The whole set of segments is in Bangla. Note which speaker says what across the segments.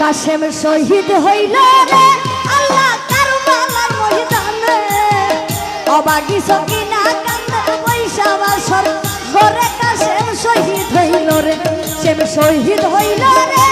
Speaker 1: কাশেম শহীদ হইল রে। আল্লাহ কারবালার ময়দানে। অবাগি সকিনা কান্দে পয়সা বাসর গরে কাশেম শহীদ হইল রে। সেম শহীদ হইল রে।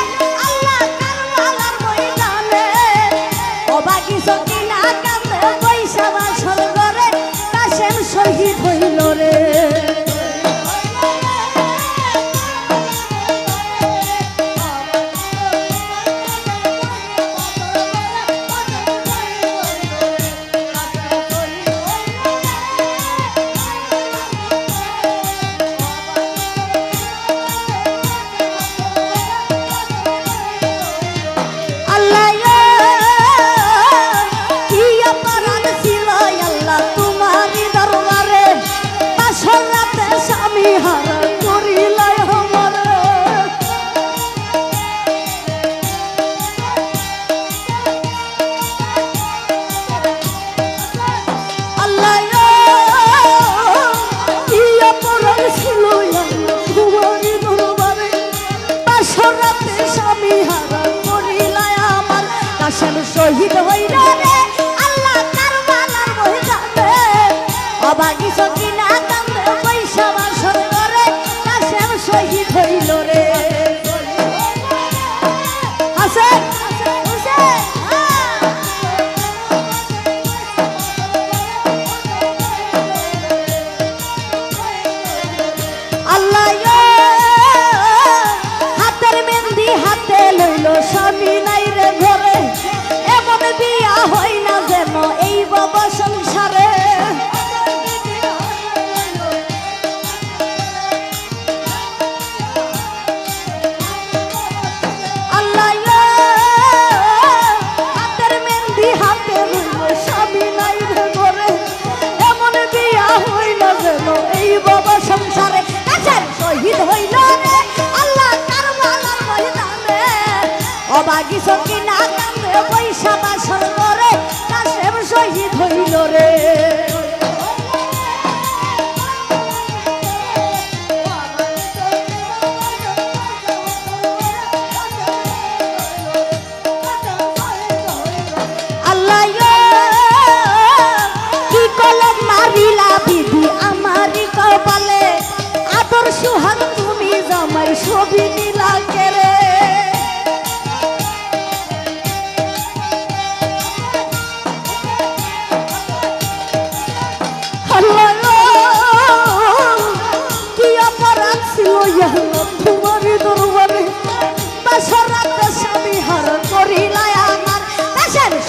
Speaker 1: শহীদ হইল রে। আল্লাহ কারবালার ময়দানে। অবাগী না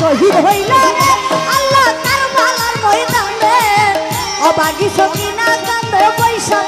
Speaker 1: শহীদ হইল রে আল্লাহ কারবালার ময়দানে। অবাগি সকিনা কান্দে পয়সা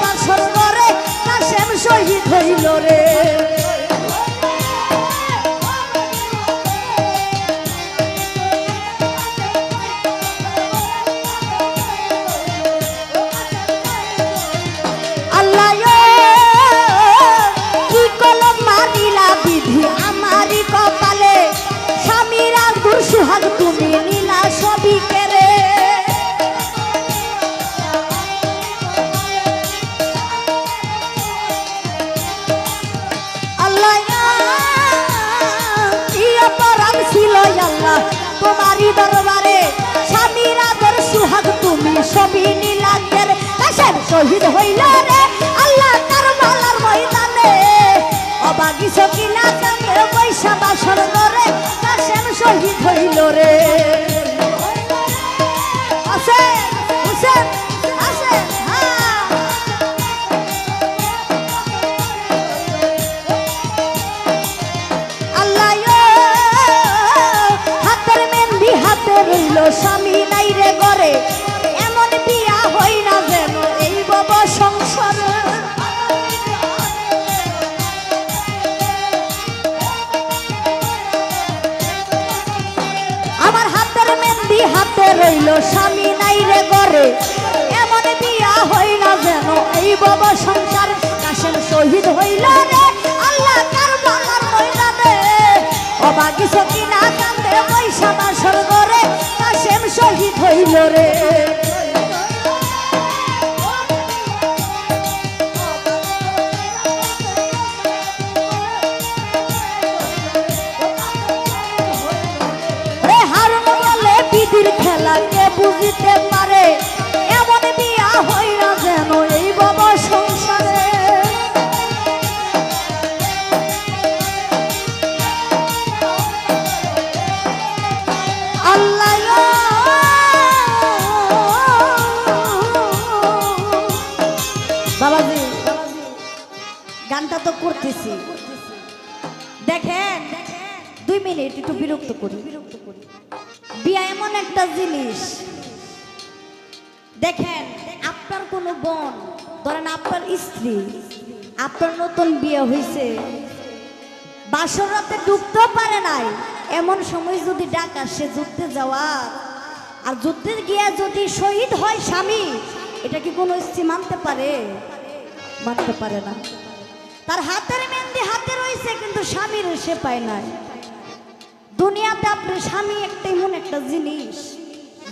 Speaker 1: শহীদ হইল রে, আল্লাহ কারবালার ময়দানে। অবাগি সকিনা কান্দে পয়সা বাসর করে, কাশেম শহীদ হইল রে। স্বামী নাই রে ঘরে। স্বামী নাই রে করে এমন বিয়া হইল যেন এই বাবা সংসার। কাশেম শহীদ হইল রে, আল্লাহ কারবালার ময়দানে অবাগি সকিনা কান্দে পয়সা বাসর করে কাশেম শহীদ হইল রে। করতেছি। দেখেন, দুই মিনিট একটু বিরক্ত করি। বিয়া এমন একটা জিনিস। দেখেন, আপনার কোনো বোন, ধরেন আপনার স্ত্রী, আপনার নতুন বিয়ে হয়েছে বাসর রাতে ঢুকতেও পারে নাই। এমন সময় যদি ডাক আসে যুদ্ধে যাওয়ার, আর যুদ্ধে গিয়ে যদি শহীদ হয় স্বামী, এটা কি কোনো স্ত্রী মানতে পারে? মানতে পারে না। তার হাতের মেহেন্দি হাতে রয়েছে, কিন্তু স্বামীর সে পায় নাই। দুনিয়াতে আপনার স্বামী একটা এমন একটা জিনিস,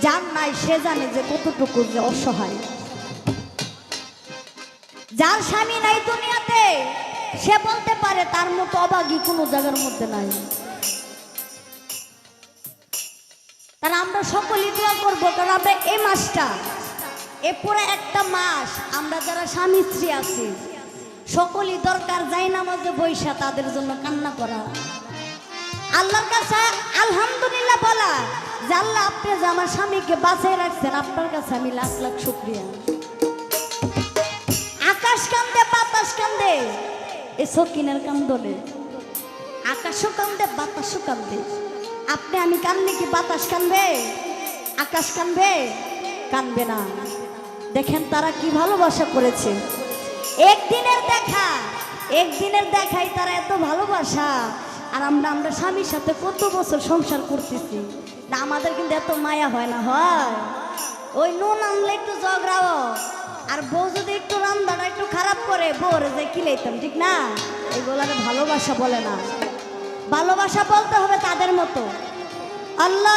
Speaker 1: যার নাই, সে জানে যে কতটুকু যে অসহায়। যার স্বামী নাই দুনিয়াতে, সে বলতে পারে তার মতো অবাগী কোনো জায়গার মধ্যে নাই। তার আমরা সকলেই দোয়া করব, কারণ আমরা এই মাসটা, এ পুরো একটা মাস আমরা যারা স্বামী স্ত্রী আছি সকলেই দরকার যাই নামাজে বৈশা তাদের জন্য কান্না করা। আল্লাহর কাছে আলহামদুলিল্লাহ বলা, যে আল্লাহ আপনি যে আমার স্বামীকে বাঁচাই রাখছেন, আপনার কাছে আমি লাখ লাখ শুক্রিয়া। আকাশ কান্দে, বাতাস কান্দে, এ সকিনের কান্দনে। আকাশও কান্দে, বাতাসও কান্দে। আপনি আমি কান্দলে কি বাতাস কানবে আকাশ কানবে কানবে না। দেখেন তারা কি ভালোবাসা করেছে। একদিনের দেখা, একদিনের দেখাই তারা এত ভালোবাসা। আর আমরা আমরা স্বামীর সাথে কত বছর সংসার করতেছি। না, আমাদের কিন্তু এত মায়া হয় না, হয়। ওই নুন আনলে একটু ঝগড়াও আর বউ যদি একটু রান্নাটা একটু খারাপ করে, বউরে যে কিলাইতাম ঠিক না? এগুলার ভালোবাসা বলে না। ভালোবাসা বলতে হবে তাদের মতো। আল্লাহ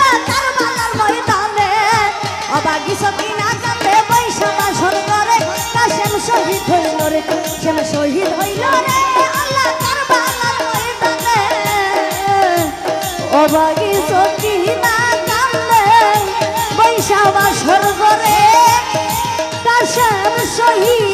Speaker 1: অবাগি সখী না কান্দে বৈশাবা সর্বরে কাশেম সহিত